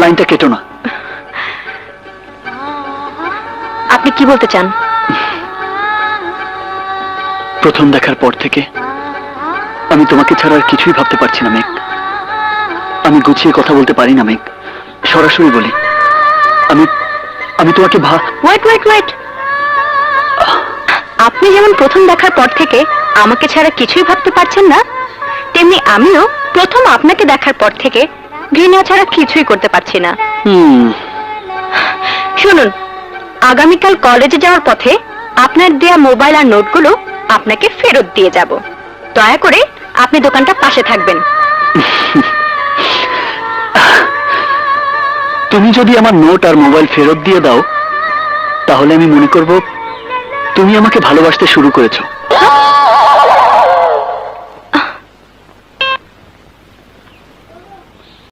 লাইনটা কেটো না। আপনি কি বলতে চান? প্রথম দেখার পর থেকে আমি তোমাকে ছাড়া আর কিছুই ভাবতে পারছি না মেঘ আমি গুছিয়ে কথা বলতে পারি না মেঘ সরাসরি বলি আমি আমি তোমাকে ভা ওয়েট ওয়েট ওয়েট আপনি যেমন প্রথম দেখার পর থেকে আমাকে ছাড়া কিছুই ভাবতে পারছেন না তেমনি আমিও প্রথম আপনাকে দেখার পর থেকে ঘৃণা ছাড়া কিছুই করতে পারছি না। শুনুন আগামীকাল কলেজে যাওয়ার পথে আপনার দেয়া মোবাইল আর নোটগুলো আপনাকে ফেরত দিয়ে যাব। দয়া করে আপনি দোকানটা পাশে থাকবেন। তুমি যদি আমার নোট আর মোবাইল ফেরত দিয়ে দাও তাহলে আমি মনে করব তুমি আমাকে ভালোবাসতে শুরু করেছ।